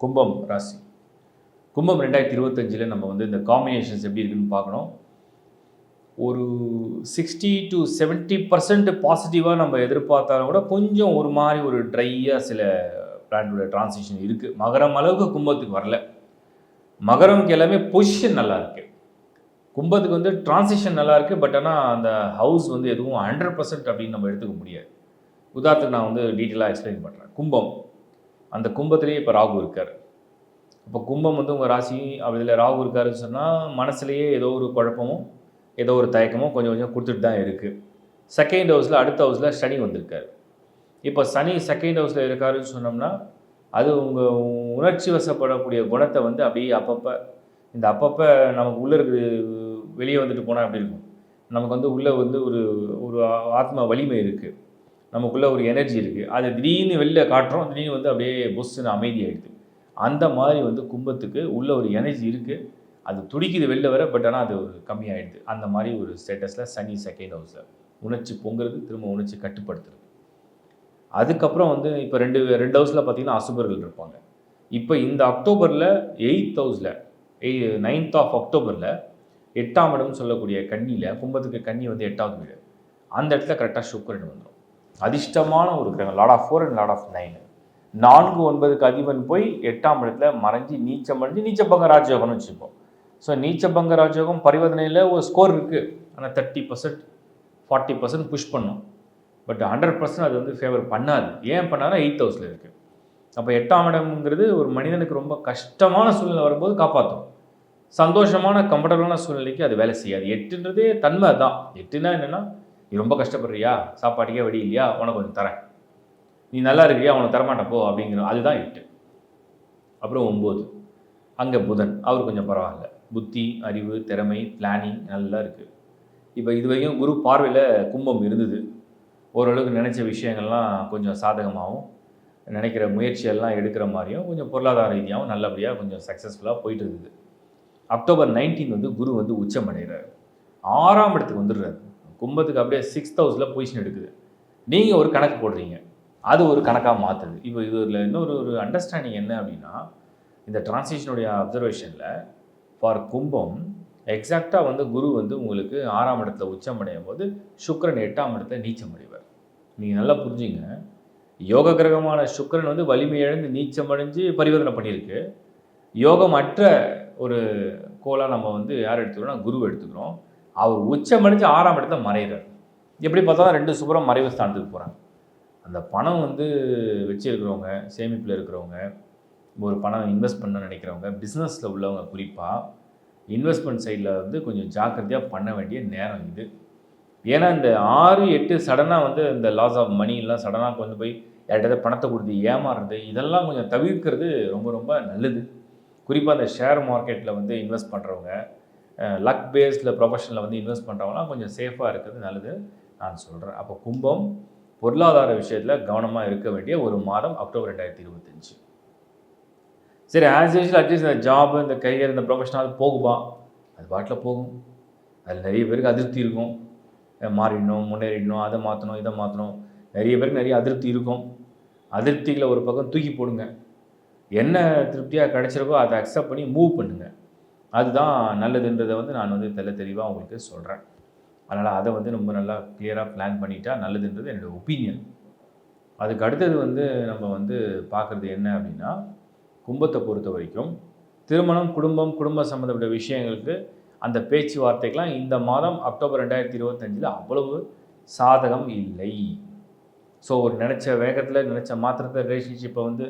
கும்பம் ராசி. கும்பம் ரெண்டாயிரத்தி இருபத்தஞ்சில் நம்ம வந்து இந்த காம்பினேஷன்ஸ் எப்படி இருக்குன்னு பார்க்கணும். ஒரு சிக்ஸ்டி டு செவன்ட்டி பர்சன்ட் பாசிட்டிவாக நம்ம எதிர்பார்த்தாலும் கூட கொஞ்சம் ஒரு மாதிரி ஒரு ட்ரையாக சில பிளானோட டிரான்சிஷன் இருக்குது மகரம் அளவுக்கு கும்பத்துக்கு வரல. மகரம்க்கு எல்லாமே பொசிஷன் நல்லா இருக்குது கும்பத்துக்கு வந்து டிரான்சிஷன் நல்லா இருக்குது பட் ஆனால் அந்த ஹவுஸ் வந்து எதுவும் ஹண்ட்ரட் பர்சன்ட் அப்படின்னு நம்ம எடுத்துக்க முடியாது. உதாரணத்துக்கு நான் வந்து டீட்டெயிலாக எக்ஸ்பிளைன் பண்ணுறேன் கும்பம். அந்த கும்பத்திலேயே இப்போ ராகு இருக்கார். இப்போ கும்பம் வந்து உங்கள் ராசி அதில் ராகு இருக்காருன்னு சொன்னால் மனசுலேயே ஏதோ ஒரு குழப்பமும் ஏதோ ஒரு தயக்கமும் கொஞ்சம் கொஞ்சம் கொடுத்துட்டு தான் இருக்குது செகண்ட் ஹவுஸில் அடுத்த ஹவுஸில் சனி வந்திருக்காரு. இப்போ சனி செகண்ட் ஹவுஸில் இருக்காருன்னு சொன்னோம்னா அது உங்கள் உணர்ச்சி வசப்படக்கூடிய குணத்தை வந்து அப்படியே அப்பப்போ இந்த அப்பப்போ நமக்கு உள்ளே இருக்கு வெளியே வந்துட்டு போனால் அப்படி இருக்கும்? நமக்கு வந்து உள்ளே வந்து ஒரு ஒரு ஆத்ம வலிமை இருக்குது நமக்குள்ளே ஒரு எனர்ஜி இருக்குது அதை திடீர்னு வெளில காட்டுறோம் திடீர்னு வந்து அப்படியே பொஸ்ஸுன்னு அமைதியாகிடுது அந்த மாதிரி வந்து கும்பத்துக்கு உள்ள ஒரு எனர்ஜி இருக்குது அது துடிக்குது வெளில வர பட் ஆனால் அது ஒரு கம்மியாயிடுது. அந்த மாதிரி ஒரு ஸ்டேட்டஸில் சனி செகண்ட் ஹவுஸில் உணர்ச்சி பொங்குறது திரும்ப உணர்ச்சி கட்டுப்படுத்துறது. அதுக்கப்புறம் வந்து இப்போ ரெண்டு ரெண்டு ஹவுஸில் பார்த்தீங்கன்னா அசுபர்கள் இருப்பாங்க. இப்போ இந்த அக்டோபரில் எயித் ஹவுஸில் எய் நைன்த் ஆஃப் அக்டோபரில் எட்டாம் இடம்னு சொல்லக்கூடிய கன்னியில் கும்பத்துக்கு கன்னி வந்து எட்டாவது வீடு. அந்த இடத்துல கரெக்டாக சுக்கரன் வந்துடும் அதிர்ஷ்டமான ஒரு கிரகம். Lord of four and lord of nine நான்கு ஒன்பதுக்கு அதிபன் போய் எட்டாம் இடத்துல மறைஞ்சு நீச்சம் அடைஞ்சு நீச்சபங்க ராஜயோகம்னு வச்சுப்போம். ஸோ நீச்சபங்க ராஜயோகம் பரிவர்த்தனையில் ஒரு ஸ்கோர் இருக்குது ஆனால் thirty percent forty percent push பண்ணும். பட் ஹண்ட்ரட் பர்சன்ட் அது வந்து ஃபேவர் பண்ணாது. ஏன் பண்ணாலும் எயித் ஹவுஸில் இருக்குது அப்போ எட்டாம் இடம்ங்கிறது ஒரு மனிதனுக்கு ரொம்ப கஷ்டமான சூழ்நிலை வரும்போது காப்பாற்றும் சந்தோஷமான கம்ஃபர்டபுளான சூழ்நிலைக்கு அது வேலை செய்யாது. எட்டுன்றதே தன்மை தான் எட்டுனா என்னென்னா நீ ரொம்ப கஷ்டப்படுறியா? சாப்பாட்டுக்கே வழி இல்லையா? உனக்கு கொஞ்சம் தரேன். நீ நல்லா இருக்கிறியா உனக்கு தரமாட்டேன் போ அப்படிங்கிற அதுதான் எட்டு அப்புறம் ஒம்பது. அங்கே புதன். அவர் கொஞ்சம் பரவாயில்ல. புத்தி அறிவு திறமை பிளானிங் நல்லா இருக்குது இப்போ இது வரைக்கும் குரு பார்வையில் கும்பம் இருந்தது. ஓரளவுக்கு நினச்ச விஷயங்கள்லாம் கொஞ்சம் சாதகமாகவும் நினைக்கிற முயற்சியெல்லாம் எடுக்கிற மாதிரியும் கொஞ்சம் பொருளாதார ரீதியாகவும் நல்லபடியாக கொஞ்சம் சக்ஸஸ்ஃபுல்லாக போயிட்டு இருந்தது. அக்டோபர் நைன்டீன் வந்து குரு வந்து உச்சம் அடைகிறார். ஆறாம் இடத்துக்கு வந்துடுறாரு. கும்பத்துக்கு அப்படியே சிக்ஸ்த் ஹவுஸில் பொசிஷன் எடுக்குது. நீங்கள் ஒரு கணக்கு போடுறீங்க. அது ஒரு கணக்காக மாற்றுது இப்போ இதில் இன்னொரு ஒரு அண்டர்ஸ்டாண்டிங் என்ன அப்படின்னா இந்த டிரான்சிஷனுடைய அப்சர்வேஷனில் ஃபார் கும்பம் எக்ஸாக்டாக வந்து குரு வந்து உங்களுக்கு ஆறாம் இடத்துல உச்சம் அடையும் போது சுக்கரன் எட்டாம் இடத்துல நீச்சம் அடைவார். நீங்கள் நல்லா புரிஞ்சுங்க. யோக கிரகமான சுக்கரன் வந்து வலிமை இழந்து நீச்சம் அடைஞ்சு பரிவர்த்தனை பண்ணியிருக்கு. யோகமற்ற ஒரு கோலாக நம்ம வந்து யார் எடுத்துக்கிறோம்னா குரு எடுத்துக்கிறோம். அவர் உச்சமடைஞ்சு ஆறாம் இடத்துல மறைகிறார் எப்படி பார்த்தாலும் ரெண்டு சுபரம் மறைவு ஸ்தானத்துக்கு போகிறாங்க அந்த பணம் வந்து வச்சிருக்கிறவங்க சேமிப்பில் இருக்கிறவங்க ஒரு பணம் இன்வெஸ்ட் பண்ண நினைக்கிறவங்க பிஸ்னஸில் உள்ளவங்க குறிப்பாக இன்வெஸ்ட்மெண்ட் சைடில் வந்து கொஞ்சம் ஜாக்கிரதையாக பண்ண வேண்டிய நேரம் இது. ஏன்னா இந்த ஆறு எட்டு சடனாக வந்து இந்த லாஸ் ஆஃப் மணிலாம் சடனாக கொண்டு போய் யார்கிட்ட பணத்தை கொடுத்து ஏமாறுறது இதெல்லாம் கொஞ்சம் தவிர்க்கிறது ரொம்ப ரொம்ப நல்லது. குறிப்பாக அந்த ஷேர் மார்க்கெட்டில் வந்து இன்வெஸ்ட் பண்ணுறவங்க லக் பேஸ்டில் ப்ரொஃபஷனில் வந்து இன்வெஸ்ட் பண்ணுறவங்களாம் கொஞ்சம் சேஃபாக இருக்கிறது நல்லது நான் சொல்கிறேன் அப்போ கும்பம் பொருளாதார விஷயத்தில் கவனமாக இருக்க வேண்டிய ஒரு மாதம் அக்டோபர் ரெண்டாயிரத்தி இருபத்தஞ்சு. சரி ஆஸ் யூஷுவல் அட்லீஸ்ட் இந்த ஜாப் இந்த கரியர் இந்த ப்ரொஃபஷனல் போகுமா? அது பாட்டில் போகும். அதில் நிறைய பேருக்கு அதிருப்தி இருக்கும். மாறிடணும் முன்னேறிடணும் அதை மாற்றணும் இதை மாற்றணும் நிறைய பேருக்கு நிறைய அதிருப்தி இருக்கும். அதிருப்திகளை ஒரு பக்கம் தூக்கி போடுங்க. என்ன திருப்தியாக கிடச்சிருக்கோ அதை அக்செப்ட் பண்ணி மூவ் பண்ணுங்கள் அதுதான் நல்லதுன்றதை வந்து நான் வந்து தெல்ல தெளிவாக உங்களுக்கு சொல்கிறேன் அதனால் அதை வந்து ரொம்ப நல்லா கிளியராக பிளான் பண்ணிட்டா நல்லதுன்றது என்னோடய ஒப்பீனியன் அதுக்கு அடுத்தது வந்து நம்ம வந்து பார்க்குறது என்ன அப்படின்னா கும்பத்தை பொறுத்த வரைக்கும் திருமணம் குடும்பம் குடும்ப சம்மந்தப்பட்ட விஷயங்களுக்கு அந்த பேச்சுவார்த்தைக்கெலாம் இந்த மாதம் அக்டோபர் ரெண்டாயிரத்தி இருபத்தஞ்சில் அவ்வளவு சாதகம் இல்லை. ஸோ ஒரு நினச்ச வேகத்தில் நினச்ச மாத்திரத்தை ரிலேஷன்ஷிப்பை வந்து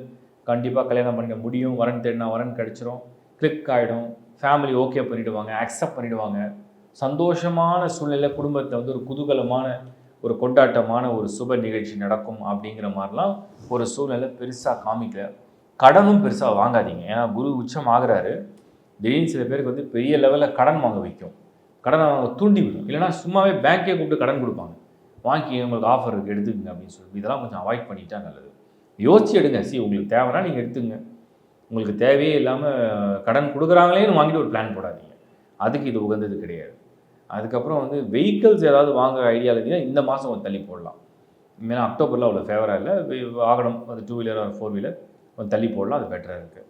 கண்டிப்பாக கல்யாணம் பண்ணிக்க முடியும். வரன் தேடினா வரன் கிடச்சிரும். கிளிக் ஆகிடும் ஃபேமிலி ஓகே பண்ணிவிடுவாங்க அக்செப்ட் பண்ணிவிடுவாங்க சந்தோஷமான சூழ்நிலை குடும்பத்தை வந்து ஒரு குதூகலமான ஒரு கொண்டாட்டமான ஒரு சுப நிகழ்ச்சி நடக்கும் அப்படிங்கிற மாதிரிலாம் ஒரு சூழ்நிலை பெருசாக காமிக்கல. கடனும் பெருசாக வாங்காதீங்க. ஏன்னா குரு உச்சம் ஆகுறாரு. திடீர்னு சில பேருக்கு வந்து பெரிய லெவலில் கடன் வாங்க வைக்கும். கடனை வாங்க தூண்டி விடும். இல்லைனா சும்மாவே பேங்க்கே கூப்பிட்டு கடன் கொடுப்பாங்க. வாங்கி உங்களுக்கு ஆஃபர் இருக்குது எடுத்துக்கங்க அப்படின்னு சொல்லி இதெல்லாம் கொஞ்சம் அவாய்ட் பண்ணிட்டா நல்லது. யோசிச்சு எடுங்க. சி உங்களுக்கு தேவைன்னா நீங்கள் எடுத்துங்க உங்களுக்கு தேவையே இல்லாமல் கடன் கொடுக்குறாங்களேன்னு வாங்கிட்டு ஒரு பிளான் போடாதீங்க. அதுக்கு இது உகந்தது கிடையாது. அதுக்கப்புறம் வந்து வெஹிக்கிள்ஸ் ஏதாவது வாங்குற ஐடியா இருந்தீங்கன்னா இந்த மாதம் கொஞ்சம் தள்ளி போடலாம். ஏன்னா அக்டோபரில் அவ்வளோ ஃபேவராக இல்லை. வாகனம் அது two wheeler or four wheeler கொஞ்சம் தள்ளி போடலாம். அது பெட்டராக இருக்குது